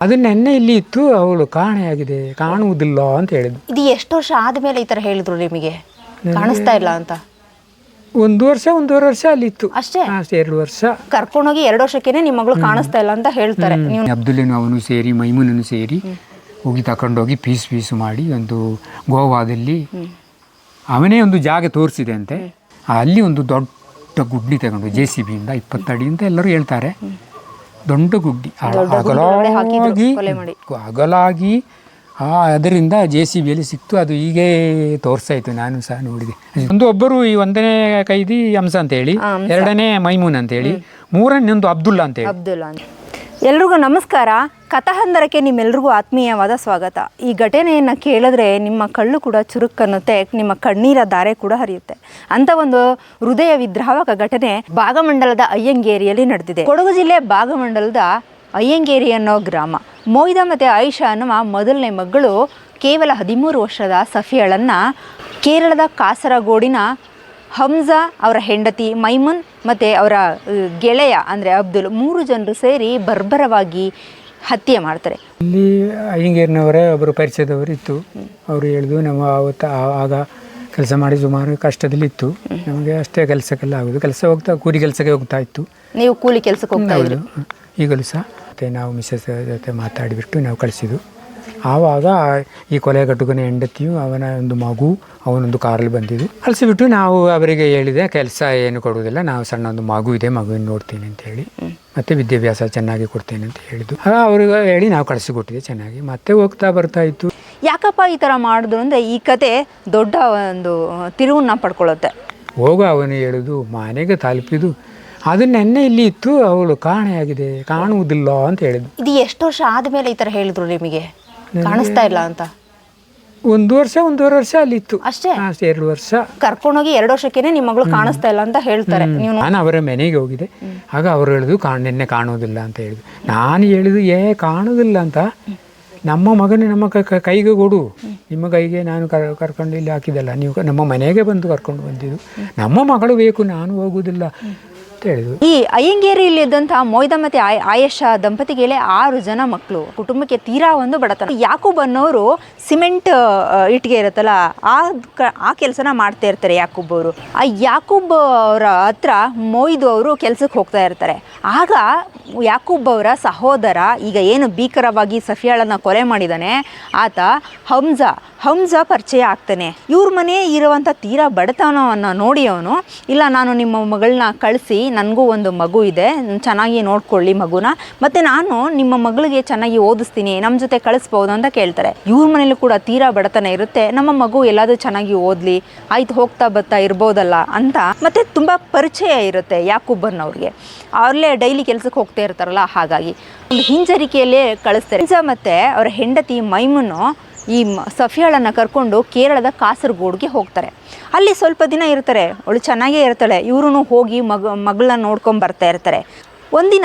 ಅದು ನೆನ್ನೆ ಇಲ್ಲಿ ಇತ್ತು ಅವಳು ಕಾಣೆಯಾಗಿದೆ ಕಾಣುವುದಿಲ್ಲ ಅಂತ ಹೇಳಿದ್ರು ಇದು ಎಷ್ಟು ವರ್ಷ ಆದ್ಮೇಲೆ ಈ ತರ ಹೇಳಿದ್ರು ನಿಮಗೆ? ಕಾಣಿಸ್ತಾ ಇಲ್ಲ ಅಂತ. ಒಂದು ವರ್ಷ ಒಂದೂವರೆ ವರ್ಷ ಅಲ್ಲಿ ಇತ್ತು. ಅಷ್ಟೇ? ಅಷ್ಟೇ ಎರಡು ವರ್ಷ. ಕರ್ಕೊಂಡೋಗಿ ಎರಡು ವರ್ಷಕ್ಕೇನೆ ನಿಮ್ಮ ಮಗಳು ಕಾಣಿಸ್ತಾ ಇಲ್ಲ ಅಂತ ಹೇಳ್ತಾರೆ. ನೀವು ಅಬ್ದುಲ್ಲನು ಅವನು ಸೇರಿ ಮೈಮೂನನ್ನು ಸೇರಿ ಹೋಗಿ ತಗೊಂಡೋಗಿ ಪೀಸ್ ಪೀಸ್ ಮಾಡಿ ಒಂದು ಗೋವಾದಲ್ಲಿ ಅವನೇ ಒಂದು ಜಾಗ ತೋರಿಸಿದೆ ಅಂತೆ. ಅಲ್ಲಿ ಒಂದು ದೊಡ್ಡ ಗುಡ್ಡಿ ತಗೊಂಡು ಜೆ ಸಿ ಬಿಯಿಂದ ಇಪ್ಪತ್ತಡಿ ಅಂತ ಎಲ್ಲರೂ ಹೇಳ್ತಾರೆ. ದೊಡ್ಡ ಗುಡ್ಡಿ ಅಗಲಾಗಿ. ಅಗಲಾಗಿ ಆ ಅದರಿಂದ ಜೆ ಸಿ ಬಿಯಲ್ಲಿ ಸಿಕ್ತು. ಅದು ಹೀಗೆ ತೋರಿಸಾಯ್ತು ನಾನು ಸಹ ನೋಡಿದೆ. ಒಂದು ಒಬ್ಬರು ಈ ಒಂದನೇ ಕೈದಿ ಹಂಸ ಅಂತೇಳಿ ಎರಡನೇ ಮೈಮೂನ್ ಅಂತ ಹೇಳಿ ಮೂರನೇ ಒಂದು ಅಬ್ದುಲ್ಲಾ ಅಂತ. ಎಲ್ರಿಗೂ ನಮಸ್ಕಾರ. ಕಥಹಂದರಕ್ಕೆ ನಿಮ್ಮೆಲ್ರಿಗೂ ಆತ್ಮೀಯವಾದ ಸ್ವಾಗತ. ಈ ಘಟನೆಯನ್ನು ಕೇಳಿದ್ರೆ ನಿಮ್ಮ ಕಳ್ಳು ಕೂಡ ಚುರುಕನ್ನುತ್ತೆ, ನಿಮ್ಮ ಕಣ್ಣೀರ ಧಾರೆ ಕೂಡ ಹರಿಯುತ್ತೆ. ಅಂತ ಒಂದು ಹೃದಯ ವಿದ್ರಾವಕ ಘಟನೆ ಭಾಗಮಂಡಲದ ಅಯ್ಯಂಗೇರಿಯಲ್ಲಿ ನಡೆದಿದೆ. ಕೊಡಗು ಜಿಲ್ಲೆ ಭಾಗಮಂಡಲದ ಅಯ್ಯಂಗೇರಿ ಅನ್ನೋ ಗ್ರಾಮ. ಮೊಯ್ದಾ ಮತ್ತು ಆಯಿಷಾ ಅನ್ನುವ ಮೊದಲನೇ ಮಗಳು ಕೇವಲ ಹದಿಮೂರು ವರ್ಷದ ಸಫಿಯಳನ್ನು ಕೇರಳದ ಕಾಸರಗೋಡಿನ ಹಮ್ಜಾ ಅವರ ಹೆಂಡತಿ ಮೈಮುನ್ ಮತ್ತು ಅವರ ಗೆಳೆಯ ಅಂದರೆ ಅಬ್ದುಲ್ ಮೂರು ಜನರು ಸೇರಿ ಬರ್ಬರವಾಗಿ ಹತ್ಯೆ ಮಾಡ್ತಾರೆ. ಇಲ್ಲಿ ಅಯ್ಯಂಗೇರಿನವರೇ ಒಬ್ಬರು ಪರಿಚಯದವರು ಇತ್ತು ಅವರು ಹೇಳಿದ್ರು ನಾವು ಆವತ್ತು ಆಗ ಕೆಲಸ ಮಾಡಿ ಸುಮಾರು ಕಷ್ಟದಲ್ಲಿತ್ತು. ನಮಗೆ ಅಷ್ಟೇ ಕೆಲಸಕ್ಕೆಲ್ಲ ಆಗೋದು. ಕೆಲಸ ಹೋಗ್ತಾ ಕೂಲಿ ಕೆಲಸಕ್ಕೆ ಹೋಗ್ತಾ ಇತ್ತು. ನೀವು ಕೂಲಿ ಕೆಲಸಕ್ಕೆ ಹೋಗ್ತಾ ಈಗಲೂ ಸಹ ಮತ್ತು ನಾವು ಮಿಸ್ಸಸ್ ಜೊತೆ ಮಾತಾಡಿಬಿಟ್ಟು ನಾವು ಕಳಿಸಿದ್ದು. ಆವಾಗ ಈ ಕೊಲೆ ಗಟ್ಟುಗನ ಹೆಂಡತಿಯು ಅವನ ಒಂದು ಮಗು ಅವನೊಂದು ಕಾರಲ್ಲಿ ಬಂದಿದ್ದು. ಅಲಸಿಬಿಟ್ಟು ನಾವು ಅವರಿಗೆ ಹೇಳಿದೆ ಕೆಲಸ ಏನು ಕೊಡುವುದಿಲ್ಲ ನಾವು ಸಣ್ಣ ಒಂದು ಮಗು ಇದೆ ಮಗುವಿನ ನೋಡ್ತೀನಿ ಅಂತ ಹೇಳಿ. ಮತ್ತೆ ವಿದ್ಯಾಭ್ಯಾಸ ಚೆನ್ನಾಗಿ ಕೊಡ್ತೇನೆ ಅಂತ ಹೇಳಿದ್ದು. ಆಗ ಅವ್ರಿಗೆ ಹೇಳಿ ನಾವು ಕಳಿಸಿಕೊಟ್ಟಿದ್ದೆ ಚೆನ್ನಾಗಿ. ಮತ್ತೆ ಹೋಗ್ತಾ ಬರ್ತಾ ಇತ್ತು. ಯಾಕಪ್ಪ ಈ ಥರ ಮಾಡಿದ್ರು ಅಂದರೆ ಈ ಕತೆ ದೊಡ್ಡ ಒಂದು ತಿರುವನ್ನ ಪಡ್ಕೊಳ್ಳುತ್ತೆ. ಹೋಗು ಅವನು ಹೇಳುದು ಮನೆಗೆ ತಲುಪಿದು. ಅದು ನೆನ್ನೆ ಇಲ್ಲಿ ಇತ್ತು ಅವಳು ಕಾಣೆಯಾಗಿದೆ ಕಾಣುವುದಿಲ್ಲ ಅಂತ ಹೇಳಿದ್ದು. ಇದು ಎಷ್ಟು ವರ್ಷ ಆದಮೇಲೆ ಈ ಥರ ಹೇಳಿದ್ರು ನಿಮಗೆ? ಕಾಣಿಸ್ತಾ ಇಲ್ಲ ಅಂತ. ಒಂದು ವರ್ಷ ಒಂದೂವರೆ ವರ್ಷ ಅಲ್ಲಿ ಇತ್ತು ಅಷ್ಟೇ ಅಷ್ಟೇ ಎರಡು ವರ್ಷ. ಕರ್ಕೊಂಡೋಗಿ ಎರಡು ವರ್ಷಕ್ಕೇನೆ ನಿಮ್ಮ ಮಗಳು ಕಾಣಿಸ್ತಾ ಇಲ್ಲ ಅಂತ ಹೇಳ್ತಾರೆ. ನೀವು ನಾನು ಅವರ ಮನೆಗೆ ಹೋಗಿದೆ ಆಗ ಅವರು ಹೇಳಿದ್ರು ಕಾಣ್ ನಿನ್ನೆ ಕಾಣೋದಿಲ್ಲ ಅಂತ ಹೇಳಿದ್ರು. ನಾನು ಹೇಳಿದ್ದು ಏ ಕಾಣೋದಿಲ್ಲ ಅಂತ. ನಮ್ಮ ಮಗನ ನಮ್ಮ ಕೈಗೆ ಕೊಡು. ನಿಮ್ಮ ಕೈಗೆ ನಾನು ಕರ್ ಕರ್ಕೊಂಡು ಇಲ್ಲಿ ಹಾಕಿದಲ್ಲ ನೀವು ನಮ್ಮ ಮನೆಗೆ ಬಂದು ಕರ್ಕೊಂಡು ಬಂದಿದ್ದು. ನಮ್ಮ ಮಗಳು ಬೇಕು ನಾನು ಹೋಗುವುದಿಲ್ಲ. ಅಂತ ಈ ಅಯ್ಯಂಗೇರಿಯಲ್ಲಿ ಇದ್ದಂತಹ ಮೊಯ್ದ ಮತ್ತೆ ಆಯ್- ಆಯೇಷಾ ದಂಪತಿಗೆ ಆರು ಜನ ಮಕ್ಕಳು ಕುಟುಂಬಕ್ಕೆ ತೀರಾ ಒಂದು ಬಡತನ. ಯಾಕೂಬ್ ಅನ್ನೋರು ಸಿಮೆಂಟ್ ಇಟ್ಟಿಗೆ ಇರುತ್ತಲ್ಲ, ಆ ಆ ಕೆಲಸನ ಮಾಡ್ತಾ ಇರ್ತಾರೆ ಯಾಕೂಬ್ ಅವರು. ಆ ಯಾಕೂಬ್ ಅವರ ಹತ್ರ ಮೊಯ್ದು ಅವರು ಕೆಲಸಕ್ಕೆ ಹೋಗ್ತಾ ಇರ್ತಾರೆ. ಆಗ ಯಾಕೂಬ್ ಅವರ ಸಹೋದರ ಈಗ ಏನು ಭೀಕರವಾಗಿ ಸಫಿಯಾಳನ್ನ ಕೊಲೆ ಮಾಡಿದಾನೆ, ಆತ ಹಮ್ಜಾ ಹಮ್ಜಾ ಪರಿಚಯ ಆಗ್ತಾನೆ. ಇವ್ರ ಮನೆ ಇರುವಂಥ ತೀರಾ ಬಡತನವನ್ನು ನೋಡಿ ಅವನು, ಇಲ್ಲ, ನಾನು ನಿಮ್ಮ ಮಗಳನ್ನ ಕಳಿಸಿ, ನನಗೂ ಒಂದು ಮಗು ಇದೆ, ಚೆನ್ನಾಗಿ ನೋಡ್ಕೊಳ್ಳಿ ಮಗುನ. ಮತ್ತು ನಾನು ನಿಮ್ಮ ಮಗಳಿಗೆ ಚೆನ್ನಾಗಿ ಓದಿಸ್ತೀನಿ ನಮ್ಮ ಜೊತೆ ಕಳಿಸ್ಬೋದು ಅಂತ ಕೇಳ್ತಾರೆ. ಇವ್ರ ಮನೇಲಿ ಕೂಡ ತೀರಾ ಬಡತನ ಇರುತ್ತೆ, ನಮ್ಮ ಮಗು ಎಲ್ಲಾದರೂ ಚೆನ್ನಾಗಿ ಓದಲಿ, ಆಯ್ತು ಹೋಗ್ತಾ ಬರ್ತಾ ಇರ್ಬೋದಲ್ಲ ಅಂತ. ಮತ್ತು ತುಂಬ ಪರಿಚಯ ಇರುತ್ತೆ ಯಾಕೂಬ್ಬನ್ ಅವ್ರಿಗೆ. ಅವರಲ್ಲೇ ಡೈಲಿ ಕೆಲಸಕ್ಕೆ ಹೋಗ್ತಾ ಇರ್ತಾರಲ್ಲ, ಹಾಗಾಗಿ. ಒಂದು ಹಿಂಜರಿಕೆಯಲ್ಲೇ ಕಳಿಸ್ತಾರೆ. ಹಿಂಜ ಮತ್ತು ಅವರ ಹೆಂಡತಿ ಮೈಮುನ್ನು ಈ ಸಫಿಯಾಳನ್ನು ಕರ್ಕೊಂಡು ಕೇರಳದ ಕಾಸರಗೋಡ್ಗೆ ಹೋಗ್ತಾರೆ. ಅಲ್ಲಿ ಸ್ವಲ್ಪ ದಿನ ಇರ್ತಾರೆ. ಅವಳು ಚೆನ್ನಾಗೇ ಇರ್ತಾಳೆ. ಇವರು ಹೋಗಿ ಮಗ, ಮಗಳನ್ನ ನೋಡ್ಕೊಂಡು ಬರ್ತಾ ಇರ್ತಾರೆ. ಒಂದಿನ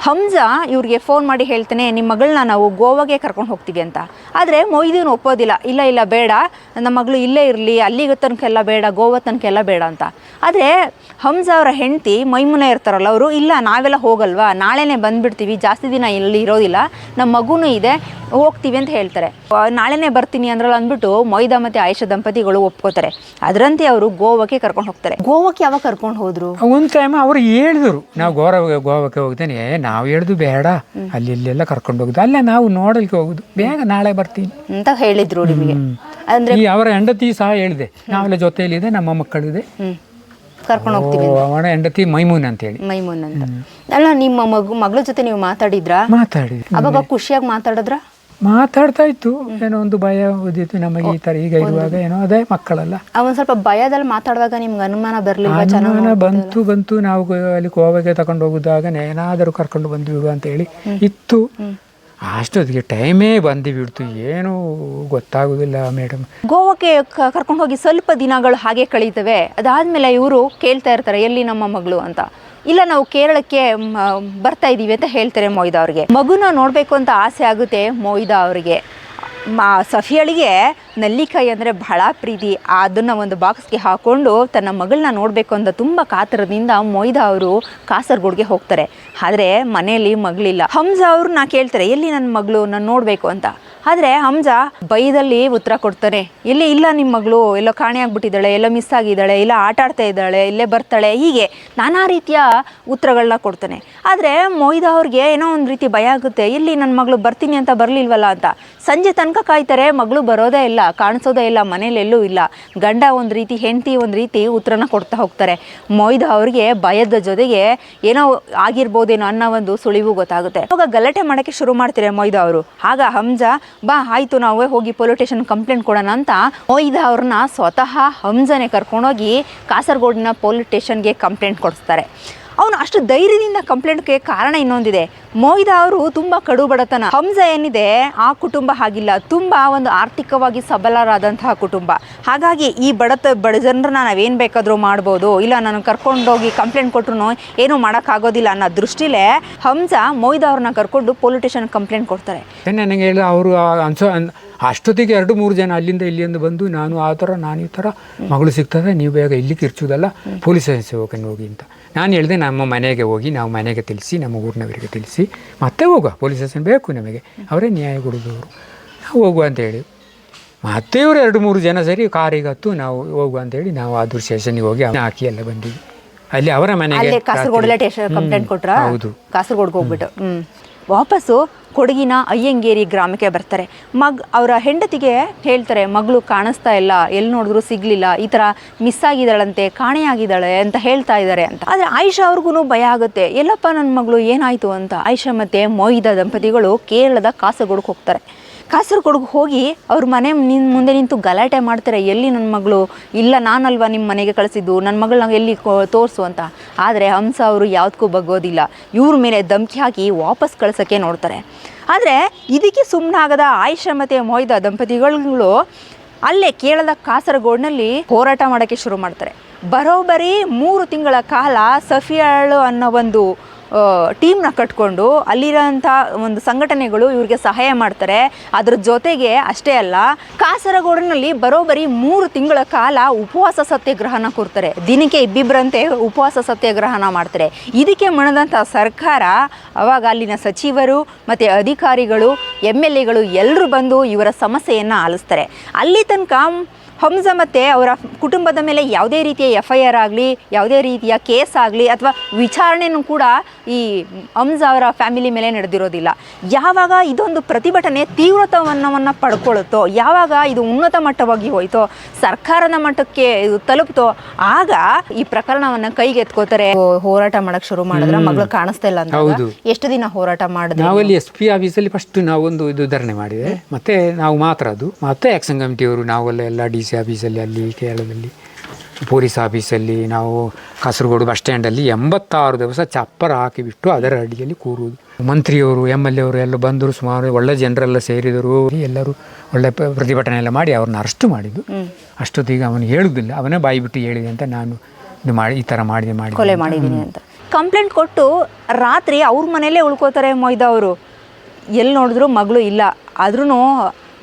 ಹಮ್ಜಾ ಇವ್ರಿಗೆ ಫೋನ್ ಮಾಡಿ ಹೇಳ್ತಾನೆ ನಿಮ್ಮ ಮಗಳನ್ನ ನಾವು ಗೋವಾಗೆ ಕರ್ಕೊಂಡು ಹೋಗ್ತೀವಿ ಅಂತ. ಆದರೆ ಮೊಯ್ದೀನ್ ಒಪ್ಪೋದಿಲ್ಲ. ಇಲ್ಲ ಇಲ್ಲ ಬೇಡ. ನಮ್ಮ ಮಗಳು ಇಲ್ಲೇ ಇರಲಿ ಅಲ್ಲಿಗೆ ತನಕ ಎಲ್ಲ ಬೇಡ ಗೋವಾ ತನಕ ಎಲ್ಲ ಬೇಡ ಅಂತ. ಆದರೆ ಹಮ್ಜಾ ಅವರ ಹೆಂಡತಿ ಮೈಮುನ ಇರ್ತಾರಲ್ಲ ಅವರು ಇಲ್ಲ ನಾವೆಲ್ಲ ಹೋಗಲ್ವಾ? ನಾಳೆನೇ ಬಂದ್ಬಿಡ್ತೀವಿ ಜಾಸ್ತಿ ದಿನ ಇಲ್ಲಿ ಇರೋದಿಲ್ಲ. ನಮ್ಮ ಮಗುನೂ ಇದೆ ಹೋಗ್ತೀವಿ ಅಂತ ಹೇಳ್ತಾರೆ. ಆ, ನಾಳೆನೇ ಬರ್ತೀನಿ ಅಂದ್ರಲ್ಲಿ ಅಂದ್ಬಿಟ್ಟು ಮೊಯ್ದಾ ಮತ್ತು ಆಯುಷ ದಂಪತಿಗಳು ಒಪ್ಕೋತಾರೆ. ಅದರಂತೆ ಅವರು ಗೋವಾಕ್ಕೆ ಕರ್ಕೊಂಡು ಹೋಗ್ತಾರೆ. ಗೋವಾಕ್ಕೆ ಯಾವಾಗ ಕರ್ಕೊಂಡು ಹೋದ್ರು? ಒಂದು ಟೈಮ್ ಅವರು ಹೇಳಿದ್ರು ನಾವು ಗೋವಾ ಗೋವಾಕ್ಕೆ ಹೋಗ್ತೇನೆ. ಏ ನಾವು ಹೇಳುದು ಬೇಡ. ಅಲ್ಲಿ ಇಲ್ಲೆಲ್ಲ ಕರ್ಕೊಂಡು ಹೋಗುದು. ಅಲ್ಲ ನಾವು ನೋಡಲಿಕ್ಕೆ ಹೋಗುದು. ಬೇಗ ನಾಳೆ ಬರ್ತೀನಿ. ಅಂತ ಹೇಳಿದ್ರು ನಿಮಗೆ. ಅಂದ್ರೆ ಈ ಅವರ ಹೆಂಡತಿ ಸಹ ಹೇಳಿದೆ. ನಾವೆಲ್ಲ ಜೊತೆಯಲ್ಲಿದೆ ನಮ್ಮ ಮಕ್ಕಳಿದೆ. ಕರ್ಕೊಂಡು ಹೋಗ್ತೀವಿ ಅವನ ಹೆಂಡತಿ ಮೈಮೂನ್ ಅಂತೇಳಿ ಮೈಮೂನ್ ಅಂತ. ಅಲ್ಲ ನಿಮ್ಮ ಮಗು ಮಗಳ ಜೊತೆ ನೀವು ಮಾತಾಡಿದ್ರಾ? ಮಾತಾಡಿ ಅವಾಗ ಖುಷಿಯಾಗಿ ಮಾತಾಡಿದ್ರ? ಮಾತಾಡ್ತಾ ಇತ್ತು. ಏನೋ ಒಂದು ಭಯ ಉದಿತ್ತು ನಮಗೆ ಈ ತರ ಈಗ ಇರುವಾಗ. ಏನೋ ಅದೇ ಮಕ್ಕಳಲ್ಲ. ಅವನ್ ಸ್ವಲ್ಪ ಭಯದಲ್ಲಿ ಮಾತಾಡುವಾಗ ನಿಮ್ಗೆ ಅನುಮಾನ ಬರಲಿಲ್ಲ ಅನುಮಾನ ಬಂತು ಬಂತು. ನಾವು ಅಲ್ಲಿ ಗೋವಾಗೆ ತಗೊಂಡು ಹೋಗುದಾಗ ಏನಾದರೂ ಕರ್ಕೊಂಡು ಬಂದ್ವಿ ಅಂತ ಹೇಳಿ ಇತ್ತು. ಅಷ್ಟೊತ್ತಿಗೆ ಟೈಮೇ ಬಂದು ಬಿಡ್ತು. ಏನು ಗೊತ್ತಾಗುದಿಲ್ಲ ಮೇಡಮ್. ಗೋವಾಕ್ಕೆ ಕರ್ಕೊಂಡು ಹೋಗಿ ಸ್ವಲ್ಪ ದಿನಗಳು ಹಾಗೆ ಕಳೀತವೆ. ಅದಾದ್ಮೇಲೆ ಇವರು ಕೇಳ್ತಾ ಇರ್ತಾರೆ ಎಲ್ಲಿ ನಮ್ಮ ಮಗಳು? ಅಂತ. ಇಲ್ಲ, ನಾವು ಕೇರಳಕ್ಕೆ ಬರ್ತಾ ಇದ್ದೀವಿ ಅಂತ ಹೇಳ್ತಾರೆ ಮೊಯ್ದಾ ಅವ್ರಿಗೆ. ಮಗುನ ನೋಡಬೇಕು ಅಂತ ಆಸೆ ಆಗುತ್ತೆ ಮೊಯ್ದಾ ಅವರಿಗೆ. ಮಾ ಸಫಿಯಳಿಗೆ ನಲ್ಲಿಕಾಯಿ ಅಂದರೆ ಬಹಳ ಪ್ರೀತಿ. ಅದನ್ನು ಒಂದು ಬಾಕ್ಸ್ಗೆ ಹಾಕ್ಕೊಂಡು ತನ್ನ ಮಗಳನ್ನ ನೋಡಬೇಕು ಅಂತ ತುಂಬ ಕಾತರದಿಂದ ಮೊಯ್ದಾ ಅವರು ಕಾಸರಗೋಡ್ಗೆ ಹೋಗ್ತಾರೆ. ಆದರೆ ಮನೆಯಲ್ಲಿ ಮಗಳಿಲ್ಲ. ಹಂಸ ಅವ್ರನ್ನ ಕೇಳ್ತಾರೆ, ಎಲ್ಲಿ ನನ್ನ ಮಗಳು ನಾನು ನೋಡಬೇಕು ಅಂತ. ಆದರೆ ಹಂಜ ಬೈದಲ್ಲಿ ಉತ್ತರ ಕೊಡ್ತಾನೆ ಎಲ್ಲಿ ಇಲ್ಲ ನಿಮ್ಮ ಮಗಳು, ಎಲ್ಲೋ ಕಾಣೆ ಆಗ್ಬಿಟ್ಟಿದ್ದಾಳೆ, ಎಲ್ಲೋ ಮಿಸ್ ಆಗಿದ್ದಾಳೆ, ಇಲ್ಲ ಆಟ ಇದ್ದಾಳೆ, ಇಲ್ಲೇ ಬರ್ತಾಳೆ, ಹೀಗೆ ನಾನಾ ರೀತಿಯ ಉತ್ತರಗಳನ್ನ ಕೊಡ್ತಾನೆ. ಆದರೆ ಮೊಯ್ದ ಅವ್ರಿಗೆ ಏನೋ ಒಂದು ರೀತಿ ಭಯ ಆಗುತ್ತೆ. ಇಲ್ಲಿ ನನ್ನ ಮಗಳು ಬರ್ತೀನಿ ಅಂತ ಬರಲಿಲ್ವಲ್ಲ ಅಂತ. ಸಂಜೆ ತನಕ ಕಾಯ್ತಾರೆ, ಮಗಳು ಬರೋದೇ ಇಲ್ಲ, ಕಾಣಿಸೋದೇ ಇಲ್ಲ, ಮನೇಲಿ ಇಲ್ಲ. ಗಂಡ ಒಂದು ರೀತಿ, ಹೆಂಡತಿ ಒಂದು ರೀತಿ ಉತ್ತರನ ಕೊಡ್ತಾ ಹೋಗ್ತಾರೆ. ಮೊಯ್ದ ಅವ್ರಿಗೆ ಭಯದ ಜೊತೆಗೆ ಏನೋ ಆಗಿರ್ಬೋದೇನೋ ಅನ್ನೋ ಒಂದು ಸುಳಿವು ಗೊತ್ತಾಗುತ್ತೆ. ಇವಾಗ ಗಲಾಟೆ ಮಾಡೋಕ್ಕೆ ಶುರು ಮಾಡ್ತಾರೆ ಮೊಯ್ದ ಅವರು? ಆಗ ಹಂಜಾ, ಬಾ, ಆಯಿತು, ನಾವೇ ಹೋಗಿ ಪೊಲೀಸ್ ಸ್ಟೇಷನ್ ಕಂಪ್ಲೇಂಟ್ ಕೊಡೋಣ ಅಂತ ಮೊಯ್ದ ಅವ್ರನ್ನ ಸ್ವತಃ ಹಂಜನೆ ಕರ್ಕೊಂಡೋಗಿ ಕಾಸರಗೋಡಿನ ಪೊಲೀಸ್ ಸ್ಟೇಷನ್ಗೆ ಕಂಪ್ಲೇಂಟ್ ಕೊಡಿಸ್ತಾರೆ. ಅವನು ಅಷ್ಟು ಧೈರ್ಯದಿಂದ ಕಂಪ್ಲೇಂಟ್ಗೆ ಕಾರಣ ಇನ್ನೊಂದಿದೆ. ಮೊಯಿದಾ ಅವರು ತುಂಬ ಕಡು ಬಡತನ ಹಂಸ ಏನಿದೆ, ಆ ಕುಟುಂಬ ಹಾಗಿಲ್ಲ. ತುಂಬ ಒಂದು ಆರ್ಥಿಕವಾಗಿ ಸಬಲರಾದಂತಹ ಕುಟುಂಬ. ಹಾಗಾಗಿ ಈ ಬಡತ ಬಡ ಜನರನ್ನ ನಾವೇನು ಬೇಕಾದರೂ ಮಾಡ್ಬೋದು. ಇಲ್ಲ, ನಾನು ಕರ್ಕೊಂಡೋಗಿ ಕಂಪ್ಲೇಂಟ್ ಕೊಟ್ಟರು ಏನೂ ಮಾಡೋಕ್ಕಾಗೋದಿಲ್ಲ ಅನ್ನೋ ದೃಷ್ಟಿಲೇ ಹಂಸ ಮೊಯ್ದ ಅವ್ರನ್ನ ಕರ್ಕೊಂಡು ಪೊಲೀಸ್ ಕಂಪ್ಲೇಂಟ್ ಕೊಡ್ತಾರೆ. ಅವರು ಅಷ್ಟೊತ್ತಿಗೆ ಎರಡು ಮೂರು ಜನ ಅಲ್ಲಿಂದ ಇಲ್ಲಿಂದ ಬಂದು ನಾನು ಆ ಥರ ನಾನು ಈ ಥರ ಮಗಳು ಸಿಗ್ತದೆ ನೀವು ಬೇಗ ಇಲ್ಲಿ ಕಿರ್ಚೋದಲ್ಲ ಪೊಲೀಸ್ ಸ್ಟೇಷನ್ ಹೋಗಿ ಅಂತ. ನಾನು ಹೇಳಿದೆ ನಮ್ಮ ಮನೆಗೆ ಹೋಗಿ ನಾವು ಮನೆಗೆ ತಿಳಿಸಿ ನಮ್ಮ ಊರಿನವರಿಗೆ ತಿಳಿಸಿ ಮತ್ತೆ ಹೋಗುವ ಪೊಲೀಸ್ ಸ್ಟೇಷನ್ ಬೇಕು ನಮಗೆ ಅವರೇ ನ್ಯಾಯ ಕೊಡೋದವರು. ನಾವು ಹೋಗುವ ಅಂತ ಹೇಳಿ ಮತ್ತೆ ಇವರು ಎರಡು ಮೂರು ಜನ ಸರಿ ಕಾರಿಗೆ ಹತ್ತು ನಾವು ಹೋಗುವ ಅಂತೇಳಿ ನಾವು ಆದೂರು ಸ್ಟೇಷನ್ಗೆ ಹೋಗಿ ಅವ್ನ ಹಾಕಿ ಎಲ್ಲ ಬಂದಿವಿ. ಅಲ್ಲಿ ಅವರ ಮನೆಗೆ ಕಾಸರಗೋಡಲ್ಲೇ. ಕಂಪ್ಲೇಂಟ್ ಕೊಟ್ರ? ಹೌದು. ಕಾಸರಗೋಡ್ಗೆ ಹೋಗ್ಬಿಟ್ಟು ವಾಪಸ್ಸು ಕೊಡಗಿನ ಅಯ್ಯಂಗೇರಿ ಗ್ರಾಮಕ್ಕೆ ಬರ್ತಾರೆ. ಮಗ್ ಅವರ ಹೆಂಡತಿಗೆ ಹೇಳ್ತಾರೆ, ಮಗಳು ಕಾಣಿಸ್ತಾ ಇಲ್ಲ ಎಲ್ಲಿ ನೋಡಿದ್ರು ಸಿಗ್ಲಿಲ್ಲ, ಈ ಥರ ಮಿಸ್ ಆಗಿದ್ದಾಳಂತೆ, ಕಾಣೆಯಾಗಿದ್ದಾಳೆ ಅಂತ ಹೇಳ್ತಾ ಇದ್ದಾರೆ ಅಂತ. ಆದರೆ ಆಯಿಷಾ ಅವ್ರಿಗೂ ಭಯ ಆಗುತ್ತೆ. ಎಲ್ಲಪ್ಪ ನನ್ನ ಮಗಳು, ಏನಾಯಿತು? ಅಂತ. ಆಯಿಷಾ ಮತ್ತು ಮೊಯ್ದ ದಂಪತಿಗಳು ಕೇರಳದ ಕಾಸರಗೋಡಕ್ಕೆ ಹೋಗ್ತಾರೆ. ಕಾಸರಗೋಡ್ಗೆ ಹೋಗಿ ಅವ್ರ ಮನೆ ನಿನ್ನ ಮುಂದೆ ನಿಂತು ಗಲಾಟೆ ಮಾಡ್ತಾರೆ, ಎಲ್ಲಿ ನನ್ನ ಮಗಳು? ಇಲ್ಲ, ನಾನಲ್ವಾ ನಿಮ್ಮ ಮನೆಗೆ ಕಳಿಸಿದ್ದು? ನನ್ನ ಮಗಳನ್ನ ಎಲ್ಲಿ ತೋರಿಸು ಅಂತ. ಆದರೆ ಹಂಸ ಅವರು ಯಾವುದಕ್ಕೂ ಬಗ್ಗೋದಿಲ್ಲ. ಇವ್ರ ಮೇಲೆ ಧಮಕಿ ಹಾಕಿ ವಾಪಸ್ ಕಳ್ಸೋಕ್ಕೆ ನೋಡ್ತಾರೆ. ಆದರೆ ಇದಕ್ಕೆ ಸುಮ್ಮನಾಗದ ಆಯಿಷಾ ಮತ್ತು ಮೊಯ್ದ ದಂಪತಿಗಳು ಅಲ್ಲೇ ಕೇರಳದ ಕಾಸರಗೋಡ್ನಲ್ಲಿ ಹೋರಾಟ ಮಾಡೋಕ್ಕೆ ಶುರು ಮಾಡ್ತಾರೆ. ಬರೋಬ್ಬರಿ ಮೂರು ತಿಂಗಳ ಕಾಲ ಸಫಿಯಾಳು ಅನ್ನೋ ಒಂದು ಟೀಮ್ನ ಕಟ್ಕೊಂಡು ಅಲ್ಲಿರೋಂಥ ಒಂದು ಸಂಘಟನೆಗಳು ಇವ್ರಿಗೆ ಸಹಾಯ ಮಾಡ್ತಾರೆ. ಅದ್ರ ಜೊತೆಗೆ ಅಷ್ಟೇ ಅಲ್ಲ, ಕಾಸರಗೋಡಿನಲ್ಲಿ ಬರೋಬ್ಬರಿ ಮೂರು ತಿಂಗಳ ಕಾಲ ಉಪವಾಸ ಸತ್ಯಾಗ್ರಹನ ಕೊಡ್ತಾರೆ. ದಿನಕ್ಕೆ ಇಬ್ಬಿಬ್ಬರಂತೆ ಉಪವಾಸ ಸತ್ಯಾಗ್ರಹನ ಮಾಡ್ತಾರೆ. ಇದಕ್ಕೆ ಮಣದಂಥ ಸರ್ಕಾರ, ಅವಾಗ ಅಲ್ಲಿನ ಸಚಿವರು ಮತ್ತು ಅಧಿಕಾರಿಗಳು, ಎಂ ಎಲ್ ಎಗಳು ಎಲ್ಲರೂ ಬಂದು ಇವರ ಸಮಸ್ಯೆಯನ್ನು ಆಲಿಸ್ತಾರೆ. ಅಲ್ಲಿ ತನಕ ಹಂಸ ಮತ್ತು ಅವರ ಕುಟುಂಬದ ಮೇಲೆ ಯಾವುದೇ ರೀತಿಯ ಎಫ್ ಐ ಆರ್ ಆಗಲಿ, ಯಾವುದೇ ರೀತಿಯ ಕೇಸ್ ಆಗಲಿ ಅಥವಾ ವಿಚಾರಣೆಯೂ ಕೂಡ ಈ ಹಂಸ ಅವರ ಫ್ಯಾಮಿಲಿ ಮೇಲೆ ನಡೆದಿರೋದಿಲ್ಲ. ಯಾವಾಗ ಇದೊಂದು ಪ್ರತಿಭಟನೆ ತೀವ್ರತವನ್ನವನ್ನು ಪಡ್ಕೊಳ್ಳುತ್ತೋ ಯಾವಾಗ ಇದು ಉನ್ನತ ಮಟ್ಟವಾಗಿ ಹೋಯ್ತೋ ಸರ್ಕಾರದ ಮಟ್ಟಕ್ಕೆ ಇದು ತಲುಪ್ತೋ ಆಗ ಈ ಪ್ರಕರಣವನ್ನು ಕೈಗೆತ್ಕೋತಾರೆ. ಹೋರಾಟ ಮಾಡಕ್ ಶುರು ಮಾಡಿದ್ರೆ ಮಗಳು ಕಾಣಿಸ್ತಾ ಇಲ್ಲ ಅಂತ ಹೌದು. ಎಷ್ಟು ದಿನ ಹೋರಾಟ ಮಾಡಿದ್ರೆ? ನಾವಲ್ಲಿ ಎಸ್ ಪಿ ಆಫೀಸಲ್ಲಿ ಫಸ್ಟ್ ನಾವೊಂದು ಇದು ಧರಣಿ ಮಾಡಿದೆ. ಮತ್ತೆ ನಾವು ಮಾತ್ರ ಅದು. ಮತ್ತೆ ಆಕ್ಷನ್ ಕಮಿಟಿಯವರು ನಾವೆಲ್ಲ ಎಲ್ಲ ಡಿ ಸಿ ಆಫೀಸಲ್ಲಿ ಅಲ್ಲಿ ಕೇರಳದಲ್ಲಿ ಪೊಲೀಸ್ ಆಫೀಸಲ್ಲಿ ನಾವು ಕಾಸರಗೋಡು ಬಸ್ ಸ್ಟ್ಯಾಂಡಲ್ಲಿ ಎಂಬತ್ತಾರು ದಿವಸ ಚಪ್ಪರ ಹಾಕಿಬಿಟ್ಟು ಅದರ ಅಡಿಯಲ್ಲಿ ಕೂರುವುದು. ಮಂತ್ರಿಯವರು ಎಂ ಎಲ್ ಎ ಅವರು ಎಲ್ಲ ಬಂದರು ಸುಮಾರು ಒಳ್ಳೆ ಜನರೆಲ್ಲ ಸೇರಿದರು. ಎಲ್ಲರೂ ಒಳ್ಳೆ ಪ್ರತಿಭಟನೆ ಎಲ್ಲ ಮಾಡಿ ಅವ್ರನ್ನ ಅರೆಸ್ಟ್ ಮಾಡಿದ್ದು. ಅಷ್ಟೊತ್ತಿಗೆ ಅವನು ಹೇಳುದಿಲ್ಲ. ಅವನೇ ಬಾಯಿ ಬಿಟ್ಟು ಹೇಳಿದೆ ಅಂತ ನಾನು ಇದು ಮಾಡಿ ಈ ಥರ ಮಾಡಿದೆ ಮಾಡಿ ಕೊಲೆ ಮಾಡಿದ್ದೀನಿ ಅಂತ. ಕಂಪ್ಲೇಂಟ್ ಕೊಟ್ಟು ರಾತ್ರಿ ಅವ್ರ ಮನೆಯಲ್ಲೇ ಉಳ್ಕೋತಾರೆ ಮೊಯ್ದ ಅವರು. ಎಲ್ಲಿ ನೋಡಿದ್ರು ಮಗಳು ಇಲ್ಲ. ಆದ್ರೂ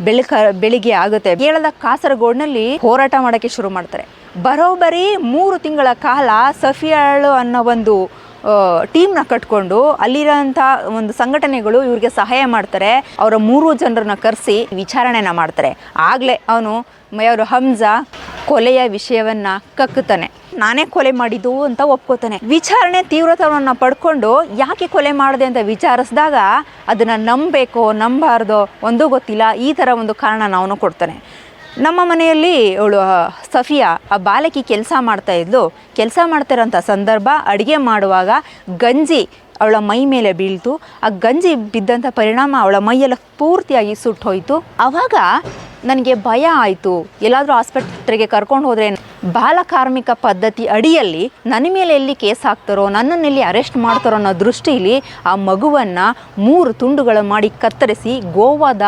ಬೆಳಕ ಬೆಳಿಗ್ಗೆ ಆಗುತ್ತೆ. ಕೇಳದ ಕಾಸರಗೋಡ್ನಲ್ಲಿ ಹೋರಾಟ ಮಾಡೋಕ್ಕೆ ಶುರು ಮಾಡ್ತಾರೆ. ಬರೋಬ್ಬರಿ ಮೂರು ತಿಂಗಳ ಕಾಲ ಸಫಿಯಾಳು ಅನ್ನೋ ಒಂದು ಟೀಮ್ನ ಕಟ್ಕೊಂಡು ಅಲ್ಲಿರೋಂಥ ಒಂದು ಸಂಘಟನೆಗಳು ಇವ್ರಿಗೆ ಸಹಾಯ ಮಾಡ್ತಾರೆ. ಅವರ ಮೂರು ಜನರನ್ನ ಕರೆಸಿ ವಿಚಾರಣೆನ ಮಾಡ್ತಾರೆ. ಆಗಲೇ ಅವನು ಅವರು ಹಂಸ ಕೊಲೆಯ ವಿಷಯವನ್ನು ಕಕ್ಕುತ್ತಾನೆ. ನಾನೇ ಕೊಲೆ ಮಾಡಿದ್ದು ಅಂತ ಒಪ್ಕೋತಾನೆ. ವಿಚಾರಣೆ ತೀವ್ರತವನ್ನು ಪಡ್ಕೊಂಡು ಯಾಕೆ ಕೊಲೆ ಮಾಡಿದೆ ಅಂತ ವಿಚಾರಿಸಿದಾಗ, ಅದನ್ನು ನಂಬಬೇಕೋ ನಂಬಾರ್ದೋ ಒಂದೂ ಗೊತ್ತಿಲ್ಲ. ಈ ಥರ ಒಂದು ಕಾರಣ ಅವನು ಕೊಡ್ತಾನೆ. ನಮ್ಮ ಮನೆಯಲ್ಲಿ ಅವಳು ಸಫಿಯಾ, ಆ ಬಾಲಕಿ ಕೆಲಸ ಮಾಡ್ತಾ ಇದ್ಲು. ಕೆಲಸ ಮಾಡ್ತಿರೋಂಥ ಸಂದರ್ಭ ಅಡುಗೆ ಮಾಡುವಾಗ ಗಂಜಿ ಅವಳ ಮೈ ಮೇಲೆ ಬೀಳ್ತು. ಆ ಗಂಜಿ ಬಿದ್ದಂಥ ಪರಿಣಾಮ ಅವಳ ಮೈಯೆಲ್ಲ ಪೂರ್ತಿಯಾಗಿ ಸುಟ್ಟೋಯ್ತು. ಆವಾಗ ನನಗೆ ಭಯ ಆಯಿತು. ಎಲ್ಲಾದರೂ ಆಸ್ಪತ್ರೆಗೆ ಕರ್ಕೊಂಡು ಹೋದರೆ ಬಾಲಕಾರ್ಮಿಕ ಪದ್ಧತಿ ಅಡಿಯಲ್ಲಿ ನನ್ನ ಮೇಲೆ ಎಲ್ಲಿ ಕೇಸ್ ಹಾಕ್ತಾರೋ, ನನ್ನನ್ನು ಎಲ್ಲಿ ಅರೆಸ್ಟ್ ಮಾಡ್ತಾರೋ ಅನ್ನೋ ದೃಷ್ಟಿಯಲ್ಲಿ ಆ ಮಗುವನ್ನು ಮೂರು ತುಂಡುಗಳು ಮಾಡಿ ಕತ್ತರಿಸಿ ಗೋವಾದ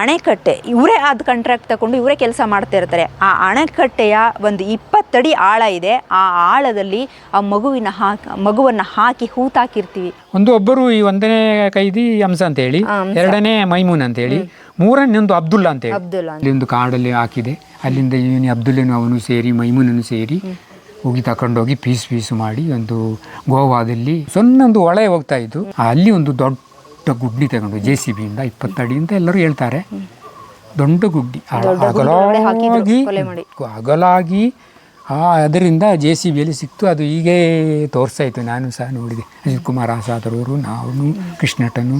ಅಣೆಕಟ್ಟೆ ಇವರೇ ಆದ ಕಾಂಟ್ರಾಕ್ಟ್ ತಗೊಂಡು ಇವರೇ ಕೆಲಸ ಮಾಡ್ತಾ ಇರ್ತಾರೆ. ಆ ಅಣೆಕಟ್ಟೆಯ ಒಂದು ಇಪ್ಪತ್ತಡಿ ಆಳ ಇದೆ. ಆ ಆಳದಲ್ಲಿ ಆ ಮಗುವಿನ ಹಾಕಿ ಮಗುವನ್ನು ಹಾಕಿ ಹೂತಾಕಿರ್ತೀವಿ ಒಂದು ಒಬ್ಬರು ಈ ಒಂದನೇ ಕೈದಿ ಹಂಸ ಅಂತ ಹೇಳಿ ಎರಡನೇ ಮೈಮೂನ್ ಅಂತ ಹೇಳಿ ಮೂರನೇ ಒಂದು ಅಬ್ದುಲ್ಲಾ ಅಂತ ಹೇಳಿ ಅಬ್ದುಲ್ಲಾ. ಅಂತ. ಅಲ್ಲಿ ಒಂದು ಕಾಡಲ್ಲಿ ಹಾಕಿದೆ. ಅಲ್ಲಿಂದ ಇವನು ಅಬ್ದುಲ್ಲನು ಅವನು ಸೇರಿ ಮೈಮೂನನ್ನು ಸೇರಿ ಹೋಗಿ ತಕೊಂಡೋಗಿ ಪೀಸ್ ಪೀಸ್ ಮಾಡಿ ಒಂದು ಗೋವಾದಲ್ಲಿ ಸಣ್ಣ ಒಂದು ಹೊಳೆ ಹೋಗ್ತಾ ಇದ್ದು ಅಲ್ಲಿ ಒಂದು ದೊಡ್ಡ ಗುಡ್ಡಿ ತಗೊಂಡು ಜೆ ಸಿ ಬಿಯಿಂದ ಇಪ್ಪತ್ತಡಿ ಅಂತ ಎಲ್ಲರೂ ಹೇಳ್ತಾರೆ. ದೊಡ್ಡ ಗುಡ್ಡಿ. ಅಗಲಾಗಿ. ಅಗಲಾಗಿ ಆ ಅದರಿಂದ ಜೆ ಸಿ ಬಿಯಲ್ಲಿ ಸಿಕ್ತು. ಅದು ಹೀಗೆ ತೋರಿಸ್ತಾ ಇತ್ತು ನಾನು ಸಹ ನೋಡಿದೆ. ಅಜಿತ್ ಕುಮಾರ್ ಆಸಾದರವರು ನಾವು ಕೃಷ್ಣಟನು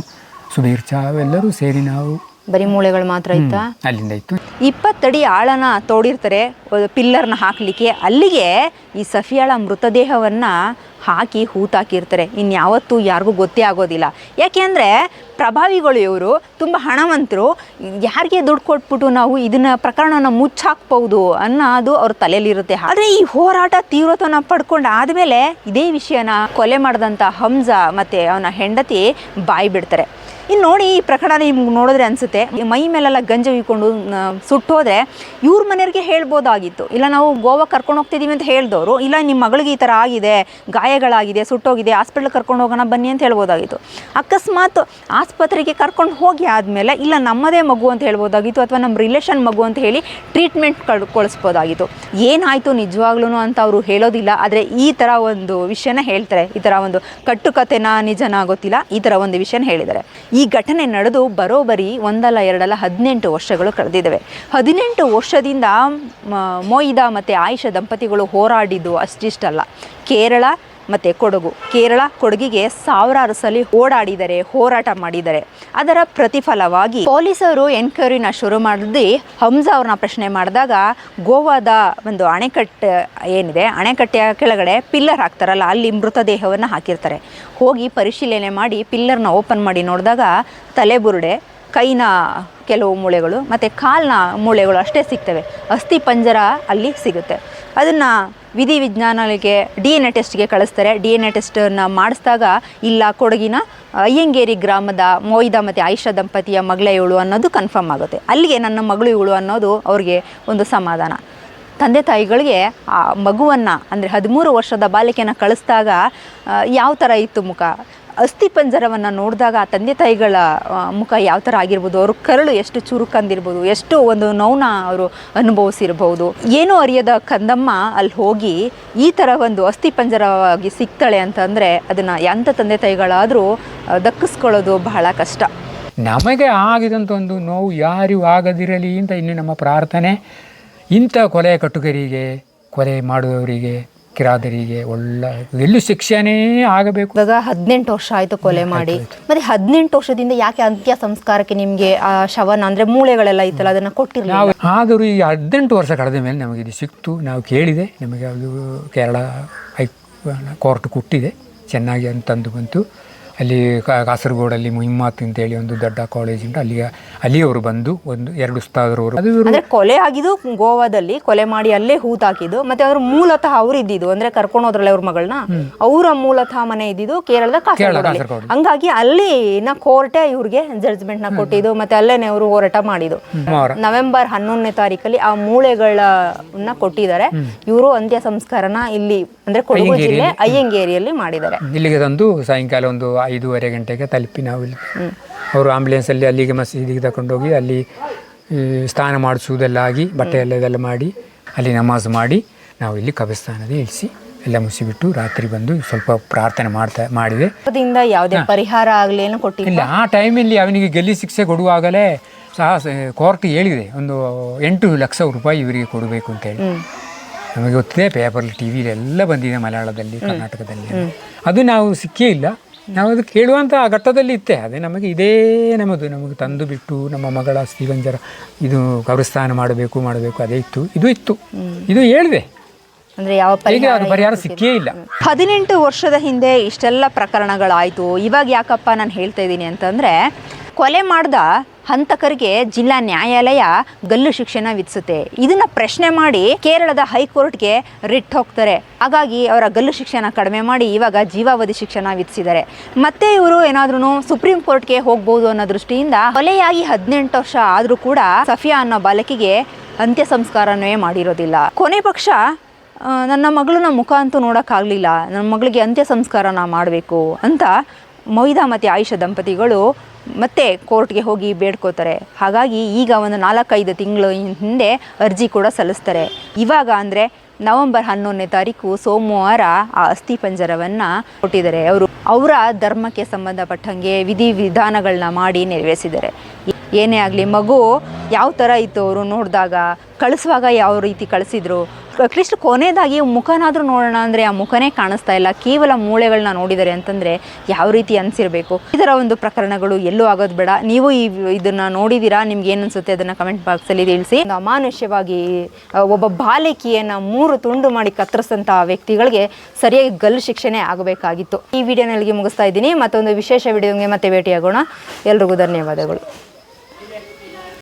ಸುಧೀರ್ ಚಾ ಅವೆಲ್ಲರೂ ಸೇರಿ ನಾವು ಬರೀ ಮೂಳೆಗಳು ಮಾತ್ರ ಇತ್ತಾ? ಅಲ್ಲಿಂದ ಇತ್ತು. ಇಪ್ಪತ್ತಡಿ ಆಳನ ತೋಡಿರ್ತಾರೆ. ಪಿಲ್ಲರ್ನ ಹಾಕಲಿಕ್ಕೆ. ಅಲ್ಲಿಗೆ ಈ ಸಫಿಯಾಳ ಮೃತದೇಹವನ್ನು ಹಾಕಿ ಹೂತಾಕಿರ್ತಾರೆ. ಇನ್ಯಾವತ್ತೂ ಯಾರಿಗೂ ಗೊತ್ತೇ ಆಗೋದಿಲ್ಲ. ಯಾಕೆಂದರೆ ಪ್ರಭಾವಿಗಳು ಇವರು, ತುಂಬ ಹಣವಂತರು, ಯಾರಿಗೆ ದುಡ್ಡು ಕೊಟ್ಬಿಟ್ಟು ನಾವು ಇದನ್ನ ಪ್ರಕರಣನ ಮುಚ್ಚಾಕ್ಬೋದು ಅನ್ನೋದು ಅವ್ರ ತಲೆಯಲ್ಲಿರುತ್ತೆ. ಆದರೆ ಈ ಹೋರಾಟ ತೀವ್ರತನ ಪಡ್ಕೊಂಡು ಆದಮೇಲೆ ಇದೇ ವಿಷಯನ ಕೊಲೆ ಮಾಡಿದಂಥ ಹಂಸ ಮತ್ತು ಅವನ ಹೆಂಡತಿ ಬಾಯಿ ಬಿಡ್ತಾರೆ. ಇನ್ನು ನೋಡಿ ಈ ಪ್ರಕರಣ ನಿಮ್ಗೆ ನೋಡಿದ್ರೆ ಅನಿಸುತ್ತೆ ಮೈ ಮೇಲೆಲ್ಲ ಗಂಜ ಉಯ್ಕೊಂಡು ಸುಟ್ಟೋದ್ರೆ ಇವ್ರ ಮನೆಯವ್ರಿಗೆ ಹೇಳ್ಬೋದಾಗಿತ್ತು. ಇಲ್ಲ ನಾವು ಗೋವಾ ಕರ್ಕೊಂಡು ಹೋಗ್ತಿದ್ದೀವಿ ಅಂತ ಹೇಳ್ದವರು, ಇಲ್ಲ ನಿಮ್ಮ ಮಗಳಿಗೆ ಈ ಥರ ಆಗಿದೆ, ಗಾಯಗಳಾಗಿದೆ, ಸುಟ್ಟೋಗಿದೆ ಹಾಸ್ಪಿಟ್ಲಿಗೆ ಕರ್ಕೊಂಡು ಹೋಗೋಣ ಬನ್ನಿ ಅಂತ ಹೇಳ್ಬೋದಾಗಿತ್ತು. ಅಕಸ್ಮಾತ್ ಆಸ್ಪತ್ರೆಗೆ ಕರ್ಕೊಂಡು ಹೋಗಿ ಆದಮೇಲೆ, ಇಲ್ಲ ನಮ್ಮದೇ ಮಗು ಅಂತ ಹೇಳ್ಬೋದಾಗಿತ್ತು ಅಥವಾ ನಮ್ಮ ರಿಲೇಷನ್ ಮಗು ಅಂತ ಹೇಳಿ ಟ್ರೀಟ್ಮೆಂಟ್ ಕಳ್ ಕಳಿಸ್ಬೋದಾಗಿತ್ತು ಏನಾಯಿತು ನಿಜವಾಗ್ಲೂ ಅಂತ ಅವರು ಹೇಳೋದಿಲ್ಲ. ಆದರೆ ಈ ಥರ ಒಂದು ವಿಷಯನ ಹೇಳ್ತಾರೆ. ಈ ಥರ ಒಂದು ಕಟ್ಟುಕತೆನ ನಿಜನ ಗೊತ್ತಿಲ್ಲ. ಈ ಥರ ಒಂದು ವಿಷಯನ ಹೇಳಿದ್ದಾರೆ. ಈ ಘಟನೆ ನಡೆದು ಬರೋಬರಿ ಒಂದಲ್ಲ ಎರಡಲ್ಲ ಹದಿನೆಂಟು ವರ್ಷಗಳು ಕಳೆದಿದ್ದಾವೆ. ಹದಿನೆಂಟು ವರ್ಷದಿಂದ ಮೊಯ್ದಾ ಮತ್ತು ಆಯಿಷಾ ದಂಪತಿಗಳು ಹೋರಾಡಿದ್ದು ಅಷ್ಟಿಷ್ಟಲ್ಲ. ಕೇರಳ ಮತ್ತು ಕೊಡಗು. ಕೇರಳ ಕೊಡಗಿಗೆ ಸಾವಿರಾರು ಸಲ ಓಡಾಡಿದರೆ, ಹೋರಾಟ ಮಾಡಿದ್ದಾರೆ ಅದರ ಪ್ರತಿಫಲವಾಗಿ ಪೊಲೀಸರು ಎನ್ಕ್ವೈರಿನ ಶುರು ಮಾಡಿದ್ದು ಹಂಸ ಅವ್ರನ್ನ ಪ್ರಶ್ನೆ ಮಾಡಿದಾಗ ಗೋವಾದ ಒಂದು ಅಣೆಕಟ್ಟೆ ಏನಿದೆ, ಅಣೆಕಟ್ಟೆಯ ಕೆಳಗಡೆ ಪಿಲ್ಲರ್ ಹಾಕ್ತಾರಲ್ಲ, ಅಲ್ಲಿ ಮೃತದೇಹವನ್ನು ಹಾಕಿರ್ತಾರೆ. ಹೋಗಿ ಪರಿಶೀಲನೆ ಮಾಡಿ ಪಿಲ್ಲರ್ನ ಓಪನ್ ಮಾಡಿ ನೋಡಿದಾಗ ತಲೆಬುರುಡೆ, ಕೈನ ಕೆಲವು ಮೂಳೆಗಳು, ಮತ್ತು ಕಾಲಿನ ಮೂಳೆಗಳು ಅಷ್ಟೇ ಸಿಗ್ತವೆ. ಅಸ್ಥಿ ಪಂಜರ ಅಲ್ಲಿ ಸಿಗುತ್ತೆ. ಅದನ್ನು ವಿಧಿ ವಿಜ್ಞಾನಗಳಿಗೆ ಡಿ ಎನ್ ಎ ಟೆಸ್ಟ್ಗೆ ಕಳಿಸ್ತಾರೆ. ಡಿ ಎನ್ ಎ ಟೆಸ್ಟನ್ನ ಮಾಡಿಸಿದಾಗ ಇಲ್ಲ ಕೊಡಗಿನ ಅಯ್ಯಂಗೇರಿ ಗ್ರಾಮದ ಮೊಯ್ದಾ ಮತ್ತು ಆಯಿಷಾ ದಂಪತಿಯ ಮಗಳೇ ಇವಳು ಅನ್ನೋದು ಕನ್ಫರ್ಮ್ ಆಗುತ್ತೆ. ಅಲ್ಲಿಗೆ ನನ್ನ ಮಗಳು ಇವಳು ಅನ್ನೋದು ಅವ್ರಿಗೆ ಒಂದು ಸಮಾಧಾನ. ತಂದೆ ತಾಯಿಗಳಿಗೆ ಆ ಮಗುವನ್ನು, ಅಂದರೆ ಹದಿಮೂರು ವರ್ಷದ ಬಾಲಿಕೆನ ಕಳಿಸಿದಾಗ ಯಾವ ಥರ ಇತ್ತು ಮುಖ? ಅಸ್ಥಿ ಪಂಜರವನ್ನು ನೋಡಿದಾಗ ಆ ತಂದೆ ತಾಯಿಗಳ ಮುಖ ಯಾವ ಥರ ಆಗಿರ್ಬೋದು, ಅವ್ರ ಕರಳು ಎಷ್ಟು ಚುರುಕಂದಿರ್ಬೋದು, ಎಷ್ಟು ಒಂದು ನೋವನ್ನ ಅವರು ಅನುಭವಿಸಿರ್ಬೋದು, ಏನೂ ಅರಿಯದ ಕಂದಮ್ಮ ಅಲ್ಲಿ ಹೋಗಿ ಈ ಥರ ಒಂದು ಅಸ್ಥಿ ಪಂಜರವಾಗಿ ಸಿಗ್ತಾಳೆ ಅಂತಂದರೆ ಅದನ್ನು ಎಂಥ ತಂದೆ ತಾಯಿಗಳಾದರೂ ದಕ್ಕಿಸ್ಕೊಳ್ಳೋದು ಬಹಳ ಕಷ್ಟ. ನಮಗೆ ಆಗಿದಂಥ ಒಂದು ನೋವು ಯಾರಿಗೂ ಆಗದಿರಲಿ ಅಂತ ಇನ್ನು ನಮ್ಮ ಪ್ರಾರ್ಥನೆ. ಇಂಥ ಕೊಲೆ ಕಟ್ಟುಗರಿಗೆ ಕೊಲೆ ಮಾಡುವವರಿಗೆ ಕಿರಾದರಿಗೆ ಒಳ್ಳೆ ಎಲ್ಲೂ ಶಿಕ್ಷೆನೇ ಆಗಬೇಕು. ಇವಾಗ ಹದಿನೆಂಟು ವರ್ಷ ಆಯಿತು ಕೊಲೆ ಮಾಡಿ. ಮತ್ತೆ ಹದಿನೆಂಟು ವರ್ಷದಿಂದ ಯಾಕೆ ಅಂತ್ಯ ಸಂಸ್ಕಾರಕ್ಕೆ ನಿಮಗೆ ಆ ಶವನ ಅಂದರೆ ಮೂಳೆಗಳೆಲ್ಲ ಇತ್ತಲ್ಲ ಅದನ್ನು ಕೊಟ್ಟಿರಲಿಲ್ಲ? ನಾವು ಆದರೂ ಈ ಹದಿನೆಂಟು ವರ್ಷ ಕಳೆದ ಮೇಲೆ ನಮಗೆ ಇದು ಸಿಕ್ತು. ನಾವು ಕೇಳಿದೆ ನಮಗೆ ಅದು ಕೇರಳ ಹೈ ಕೋರ್ಟ್ ಕೊಟ್ಟಿದೆ ಚೆನ್ನಾಗಿ ಅಂತಂದು ಬಂತು. ಅಲ್ಲಿ ಕಾಸರಗೋಡಲ್ಲಿ ಕಾಸರಗೋಡಲ್ಲಿ ಅಂತ ಹೇಳಿ ಒಂದು ದೊಡ್ಡ ಕಾಲೇಜ್ ಉಂಟು. ಅಲ್ಲಿಗೆ ಅಲ್ಲಿಯವರು ಬಂದು ಒಂದು ಎರಡು ಅದು ಇವರು ಅಂದ್ರೆ ಕೊಲೆ ಆಗಿದ್ದು ಗೋವಾದಲ್ಲಿ ಕೊಲೆ ಮಾಡಿ ಅಲ್ಲೇ ಹೂತಾಕಿದ್ದು ಮತ್ತೆ ಅವ್ರು ಮೂಲತಃ ಅವ್ರು ಇದ್ದಿದ್ದು. ಅಂದ್ರೆ ಕರ್ಕೊಂಡು ಹೋದ್ರಲ್ಲ ಅವ್ರ ಮಗಳನ್ನ. ಅವರ ಮೂಲತಃ ಮನೆ ಇದ್ದಿದ್ದು ಕೇರಳದ ಕಾಸರಗೋಡಲ್ಲಿ. ಕಾಸರಗೋಡು. ಹಂಗಾಗಿ ಅಲ್ಲಿನ ಕೋರ್ಟೇ ಇವ್ರಿಗೆ ಜಡ್ಜ್ಮೆಂಟ್ನ ಕೊಟ್ಟಿದ್ದು. ಮತ್ತೆ ಅಲ್ಲೇನೆ ಅವರು ಹೋರಾಟ ಮಾಡಿದ್ದು. ಅವರ ನವೆಂಬರ್ ಹನ್ನೊಂದನೇ ತಾರೀಕಲ್ಲಿ ಆ ಮೂಳೆಗಳನ್ನ ಕೊಟ್ಟಿದ್ದಾರೆ. ಇವರು ಅಂತ್ಯ ಸಂಸ್ಕಾರನ ಇಲ್ಲಿ ಅಂದ್ರೆ ಕೊಡಗು ಜಿಲ್ಲೆ ಅಯ್ಯಂಗೇರಿಯಲ್ಲಿ ಮಾಡಿದ್ದಾರೆ. ಇಲ್ಲಿಗೆ ತಂದು ಸಾಯಂಕಾಲ ಒಂದು ಐದೂವರೆ ಗಂಟೆಗೆ ತಲುಪಿ ನಾವು ಇಲ್ಲಿ ಅವರು ಆಂಬುಲೆನ್ಸಲ್ಲಿ ಅಲ್ಲಿಗೆ ಮಸೀದಿಗೆ ತಗೊಂಡೋಗಿ ಅಲ್ಲಿ ಈ, ಸ್ನಾನ ಮಾಡಿಸುವುದೆಲ್ಲ ಆಗಿ ಬಟ್ಟೆ ಎಲ್ಲ ಇದೆಲ್ಲ ಮಾಡಿ ಅಲ್ಲಿ ನಮಾಜ್ ಮಾಡಿ ನಾವು ಇಲ್ಲಿ ಕಬಸ್ತಾನದ ಇಳಿಸಿ ಎಲ್ಲ ಮುಸಿಬಿಟ್ಟು ರಾತ್ರಿ ಬಂದು ಸ್ವಲ್ಪ ಪ್ರಾರ್ಥನೆ ಮಾಡ್ತಾ ಮಾಡಿದೆ. ಅದರಿಂದ ಯಾವುದೇ ಪರಿಹಾರ ಆಗಲಿ ಏನು ಕೊಟ್ಟಿಲ್ಲ? ಇಲ್ಲ ಆ ಟೈಮಲ್ಲಿ ಅವನಿಗೆ ಗೆಲ್ಲಿ ಶಿಕ್ಷೆ ಕೊಡುವಾಗಲೇ ಸಹ ಕೋರ್ಟ್ ಹೇಳಿದೆ ಒಂದು ಎಂಟು ಲಕ್ಷ ರೂಪಾಯಿ ಇವರಿಗೆ ಕೊಡಬೇಕು ಅಂತ ಹೇಳಿ. ನಮಗೆ ಗೊತ್ತಿದೆ ಪೇಪರ್ ಟಿ ವಿಲಿ ಎಲ್ಲ ಬಂದಿದೆ ಮಲಯಾಳದಲ್ಲಿ ಕರ್ನಾಟಕದಲ್ಲಿ. ಅದು ನಾವು ಸಿಕ್ಕೇ ಇಲ್ಲ. ನಾವು ಅದು ಕೇಳುವಂಥ ಘಟ್ಟದಲ್ಲಿ ಇತ್ತೆ. ಅದೇ ನಮಗೆ ಇದೇ ನಮ್ಮದು. ನಮಗೆ ತಂದು ಬಿಟ್ಟು ನಮ್ಮ ಮಗಳ ಶ್ರೀಗಂಜರ ಇದು ಕಬ್ರಸ್ಥಾನ ಮಾಡಬೇಕು ಮಾಡಬೇಕು ಅದೇ ಇತ್ತು. ಇದು ಇತ್ತು. ಇದು ಹೇಳಿದೆ. ಅಂದ್ರೆ ಯಾವ ಪರಿಹಾರ ಸಿಕ್ಕೇ ಇಲ್ಲ. ಹದಿನೆಂಟು ವರ್ಷದ ಹಿಂದೆ ಇಷ್ಟೆಲ್ಲ ಪ್ರಕರಣಗಳಾಯಿತು. ಇವಾಗ ಯಾಕಪ್ಪ ನಾನು ಹೇಳ್ತಾ ಇದ್ದೀನಿ ಅಂತಂದರೆ ಕೊಲೆ ಮಾಡ್ದ ಹಂತಕರಿಗೆ ಜಿಲ್ಲಾ ನ್ಯಾಯಾಲಯ ಗಲ್ಲು ಶಿಕ್ಷಣ ವಿಧಿಸುತ್ತೆ. ಇದನ್ನ ಪ್ರಶ್ನೆ ಮಾಡಿ ಕೇರಳದ ಹೈಕೋರ್ಟ್ಗೆ ರಿಟ್ ಹೋಗ್ತಾರೆ. ಹಾಗಾಗಿ ಅವರ ಗಲ್ಲು ಶಿಕ್ಷಣ ಕಡಿಮೆ ಮಾಡಿ ಇವಾಗ ಜೀವಾವಧಿ ಶಿಕ್ಷಣ ವಿಧಿಸಿದ್ದಾರೆ. ಮತ್ತೆ ಇವರು ಏನಾದ್ರೂ ಸುಪ್ರೀಂ ಕೋರ್ಟ್ಗೆ ಹೋಗ್ಬೋದು ಅನ್ನೋ ದೃಷ್ಟಿಯಿಂದ ಕೊಲೆಯಾಗಿ ಹದಿನೆಂಟು ವರ್ಷ ಆದರೂ ಕೂಡ ಸಫಿಯಾ ಅನ್ನೋ ಬಾಲಕಿಗೆ ಅಂತ್ಯ ಸಂಸ್ಕಾರವೇ ಮಾಡಿರೋದಿಲ್ಲ. ಕೊನೆ ಪಕ್ಷ ನನ್ನ ಮಗಳನ್ನ ಮುಖ ಅಂತೂ ನೋಡೋಕ್ಕಾಗಲಿಲ್ಲ. ನನ್ನ ಮಗಳಿಗೆ ಅಂತ್ಯ ಸಂಸ್ಕಾರನ ಮಾಡಬೇಕು ಅಂತ ಮೊಯ್ದಾ ಮತ್ತು ಆಯುಷ ದಂಪತಿಗಳು ಮತ್ತೆ ಕೋರ್ಟ್ಗೆ ಹೋಗಿ ಬೇಡ್ಕೋತಾರೆ. ಹಾಗಾಗಿ ಈಗ ಒಂದು ನಾಲ್ಕೈದು ತಿಂಗಳು ಹಿಂದೆ ಅರ್ಜಿ ಕೂಡ ಸಲ್ಲಿಸ್ತಾರೆ. ಇವಾಗ ಅಂದರೆ ನವೆಂಬರ್ ಹನ್ನೊಂದನೇ ತಾರೀಕು ಸೋಮವಾರ ಆ ಅಸ್ಥಿ ಪಂಜರವನ್ನು ಕೊಟ್ಟಿದ್ದಾರೆ. ಅವರು ಅವರ ಧರ್ಮಕ್ಕೆ ಸಂಬಂಧಪಟ್ಟಂಗೆ ವಿಧಿವಿಧಾನಗಳನ್ನ ಮಾಡಿ ನೆರವೇರಿಸಿದ್ದಾರೆ. ಏನೇ ಆಗಲಿ ಮಗು ಯಾವ ಥರ ಇತ್ತು ಅವರು ನೋಡಿದಾಗ ಕಳಿಸುವಾಗ ಯಾವ ರೀತಿ ಕಳಿಸಿದ್ರು? ಅಟ್ಲೀಸ್ಟ್ ಕೊನೆಯದಾಗಿ ಮುಖನಾದರೂ ನೋಡೋಣ ಅಂದರೆ ಆ ಮುಖನೇ ಕಾಣಿಸ್ತಾ ಇಲ್ಲ. ಕೇವಲ ಮೂಳೆಗಳನ್ನ ನೋಡಿದರೆ ಅಂತಂದರೆ ಯಾವ ರೀತಿ ಅನಿಸಿರಬೇಕು? ಇದರ ಒಂದು ಪ್ರಕರಣಗಳು ಎಲ್ಲೂ ಆಗೋದು ಬೇಡ. ನೀವು ಈ ಇದನ್ನು ನೋಡಿದ್ದೀರಾ ನಿಮ್ಗೆ ಏನು ಅನಿಸುತ್ತೆ? ಅದನ್ನು ಕಮೆಂಟ್ ಬಾಕ್ಸಲ್ಲಿ ತಿಳಿಸಿ. ಅಮಾನುಷ್ಯವಾಗಿ ಒಬ್ಬ ಬಾಲಕಿಯನ್ನು ಮೂರು ತುಂಡು ಮಾಡಿ ಕತ್ತರಿಸಿದಂಥ ವ್ಯಕ್ತಿಗಳಿಗೆ ಸರಿಯಾಗಿ ಗಲ್ಲು ಶಿಕ್ಷಣೆ ಆಗಬೇಕಾಗಿತ್ತು. ಈ ವಿಡಿಯೋನಲ್ಲಿ ಮುಗಿಸ್ತಾ ಇದ್ದೀನಿ. ಮತ್ತೊಂದು ವಿಶೇಷ ವಿಡಿಯೋಗೆ ಮತ್ತೆ ಭೇಟಿಯಾಗೋಣ. ಎಲ್ರಿಗೂ ಧನ್ಯವಾದಗಳು.